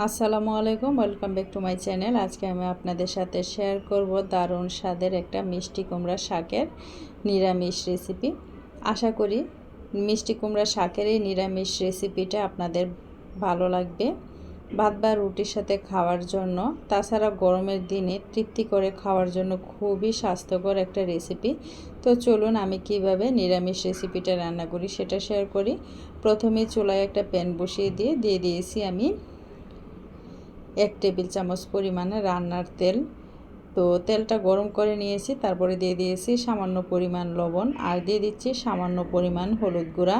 আসসালামু আলাইকুম welcome back to my channel আজকে আমি আপনাদের সাথে শেয়ার করব দারুণ স্বাদের একটা মিষ্টি কুমড়া শাকের নিরামিষ রেসিপি আশা করি মিষ্টি কুমড়া শাকের এই নিরামিষ রেসিপিটা আপনাদের ভালো লাগবে। ভাত বা রুটির সাথে খাওয়ার জন্য, তাছাড়া গরমের দিনে তৃপ্তি করে খাওয়ার জন্য খুবই স্বাস্থ্যকর একটা রেসিপি তো চলুন আমি কীভাবে নিরামিষ রেসিপিটা রান্না করি সেটা শেয়ার করি। প্রথমে চুলায় একটা প্যান বসিয়ে দিয়ে দিয়ে দিয়েছি আমি এক টেবিল চামচ পরিমাণে রান্নার তেল। তো তেলটা গরম করে নিয়েছি, তারপরে দিয়ে দিয়েছি সামান্য পরিমাণ লবণ আর দিয়ে দিচ্ছি সামান্য পরিমাণ হলুদ গুঁড়া।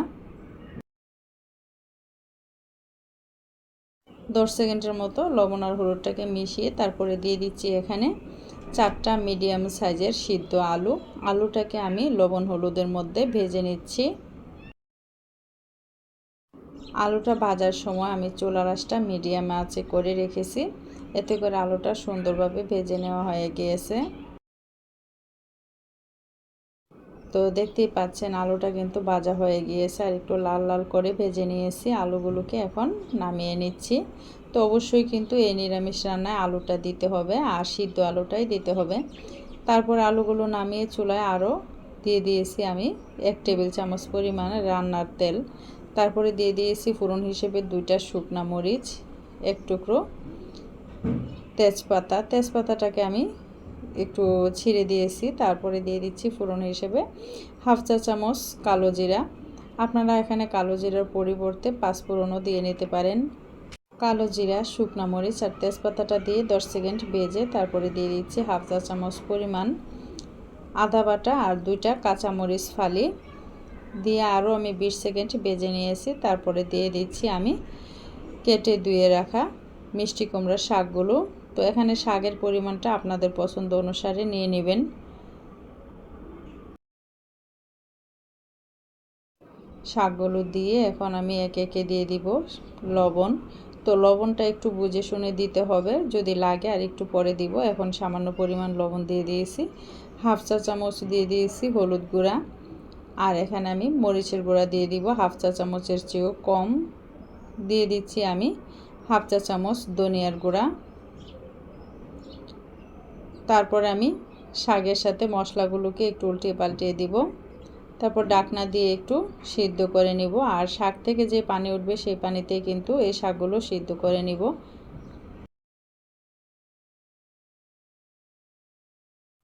দশ সেকেন্ডের মতো লবণ আর হলুদটাকে মিশিয়ে তারপরে দিয়ে দিচ্ছি এখানে চারটা মিডিয়াম সাইজের সিদ্ধ আলু। আলুটাকে আমি লবণ হলুদের মধ্যে ভেজে নিচ্ছি। আলুটা ভাজার সময় আমি চুলা রাসটা মিডিয়াম আঁচে করে রেখেছি। এতে করে আলুটা সুন্দরভাবে ভেজে নেওয়া হয়ে গিয়েছে। তো দেখতেই পাচ্ছেন, আলুটা কিন্তু ভাজা হয়ে গিয়েছে আর একটু লাল লাল করে ভেজে নিয়েছি। আলুগুলোকে এখন নামিয়ে নিচ্ছি। তো অবশ্যই কিন্তু এই নিরামিষ রান্নায় আলুটা দিতে হবে আর সিদ্ধ আলুটাই দিতে হবে। তারপর আলুগুলো নামিয়ে চুলায় আরও দিয়ে দিয়েছি আমি এক টেবিল চামচ পরিমাণে রান্নার তেল। তারপরে দিয়ে দিয়েছি ফোড়ন হিসেবে দুইটা শুকনা মরিচ, এক টুকরো তেজপাতা। তেজপাতাটাকে আমি একটু ছিঁড়ে দিয়েছি, তারপরে দিয়ে দিচ্ছি ফোড়ন হিসেবে হাফ চা চামচ কালো জিরা। আপনারা এখানে কালো জিরার পরিবর্তে পাঁচফোড়নও দিয়ে নিতে পারেন। কালো জিরা, শুকনা মরিচ আর তেজপাতাটা দিয়ে দশ সেকেন্ড বেজে তারপরে দিয়ে দিচ্ছি হাফ চা চামচ পরিমাণ আদা বাটা আর দুইটা কাঁচামরিচ ফালি। দিয়ে আরও আমি বিশ সেকেন্ড বেজে নিয়েছি। তারপরে দিয়ে দিচ্ছি আমি কেটে ধুয়ে রাখা মিষ্টি কুমড়ার শাকগুলো। তো এখানে শাকের পরিমাণটা আপনাদের পছন্দ অনুসারে নিয়ে নেবেন। শাকগুলো দিয়ে এখন আমি একে একে দিয়ে দিব লবণ। তো লবণটা একটু বুঝে শুনে দিতে হবে। যদি লাগে আর একটু পরে দিব। এখন সামান্য পরিমাণ লবণ দিয়ে দিয়েছি। হাফ চা চামচ দিয়ে দিয়েছি হলুদ গুঁড়া। আর এখানে আমি মরিচের গুঁড়া দিয়ে দিব, হাফ চা চামচের চেয়েও কম। দিয়ে দিচ্ছি আমি হাফ চা চামচ ধনিয়ার গুঁড়া। তারপর আমি শাকের সাথে মশলাগুলোকে একটু উল্টিয়ে পাল্টিয়ে দিব। তারপর ডাকনা দিয়ে একটু সিদ্ধ করে নিব। আর শাক থেকে যে পানি উঠবে সেই পানিতেই কিন্তু এই শাকগুলো সিদ্ধ করে নিব।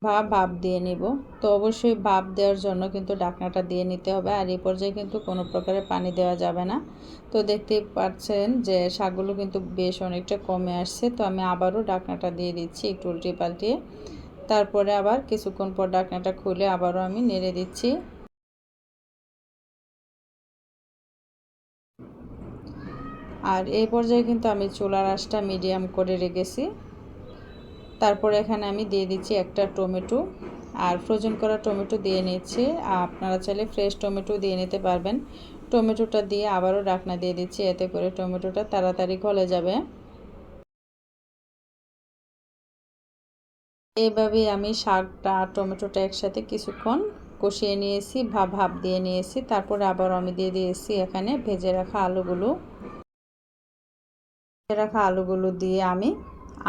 বা ভাপ দিয়ে নিব। তো অবশ্যই ভাপ দেওয়ার জন্য কিন্তু ডাকনাটা দিয়ে নিতে হবে। আর এই পর্যায়ে কিন্তু কোনো প্রকারে পানি দেওয়া যাবে না। তো দেখতেই পাচ্ছেন যে শাকগুলো কিন্তু বেশ অনেকটা কমে আসছে। তো আমি আবারও ডাকনাটা দিয়ে দিচ্ছি একটু উল্টে পাল্টিয়ে তারপরে আবার কিছুক্ষণ পর ডাকনাটা খুলে আবারও আমি নেড়ে দিচ্ছি। আর এই পর্যায়ে কিন্তু আমি চুলার আঁচটা মিডিয়াম করে রেখেছি। তারপর এখানে আমি দিয়ে দিচ্ছি একটা টমেটো, আর ফ্রোজেন করা টমেটো দিয়ে নিচ্ছি। আপনারা চাইলে ফ্রেশ টমেটো দিয়ে নিতে পারবেন। টমেটোটা দিয়ে আবারও ডাকনা দিয়ে দিচ্ছি, এতে করে টমেটোটা তাড়াতাড়ি গলে যাবে। এইভাবেই আমি শাকটা আর টমেটোটা একসাথে কিছুক্ষণ কষিয়ে নিয়েছি, ভাব ভাব দিয়ে নিয়েছি। তারপরে আবার আমি দিয়ে দিয়েছি এখানে ভেজে রাখা আলুগুলো। ভেজে রাখা আলুগুলো দিয়ে আমি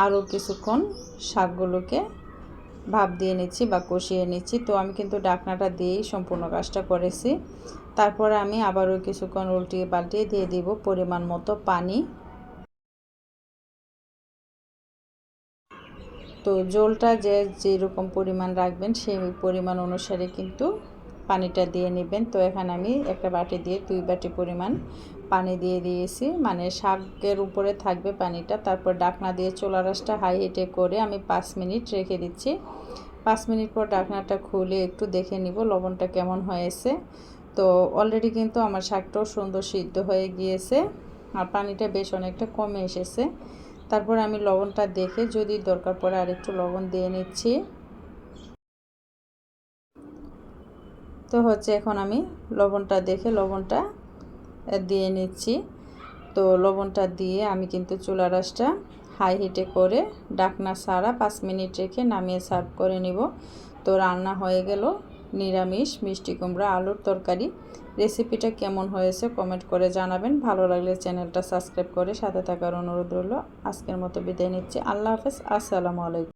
আরও কিছুক্ষণ শাকগুলোকে ভাপ দিয়ে নিচ্ছি বা কষিয়ে নিচ্ছি। তো আমি কিন্তু ডাকনাটা দিয়েই সম্পূর্ণ কাজটা করেছি। তারপরে আমি আবারও কিছুক্ষণ উল্টিয়ে পাল্টিয়ে দিয়ে দিব পরিমাণ মতো পানি। তো জলটা যে যেরকম পরিমাণ রাখবেন, সেই পরিমাণ অনুসারে কিন্তু পানিটা দিয়ে নেবেন। তো এখানে আমি একটা বাটি দিয়ে দুই বাটি পরিমাণ পানি দিয়ে দিয়েছি। মানে শাকের উপরে থাকবে পানিটা। তারপর ডাকনা দিয়ে চোলা রাসটা হাই হিটে করে আমি পাঁচ মিনিট রেখে দিচ্ছি। পাঁচ মিনিট পর ডাকনাটা খুলে একটু দেখে নিব লবণটা কেমন হয়েছে। তো অলরেডি কিন্তু আমার শাকটাও সুন্দর সিদ্ধ হয়ে গিয়েছে আর পানিটা বেশ অনেকটা কমে এসেছে। তারপর আমি লবণটা দেখে যদি দরকার পড়ে আরেকটু লবণ দিয়ে নিচ্ছি। তো হচ্ছে এখন আমি লবণটা দেখে লবণটা দিয়ে নিচ্ছি। তো লবণটা দিয়ে আমি কিন্তু চুলা রাসটা হাই হিটে করে ডাকনা সারা পাঁচ মিনিট রেখে নামিয়ে সার্ভ করে নিব। তো রান্না হয়ে গেল নিরামিষ মিষ্টি কুমড়া আলুর তরকারি। রেসিপিটা কেমন হয়েছে কমেন্ট করে জানাবেন। ভালো লাগলে চ্যানেলটা সাবস্ক্রাইব করে সাথে থাকার অনুরোধ রইল। আজকের মতো বিদায় নিচ্ছি। আল্লাহ হাফেজ। আসসালামু আলাইকুম।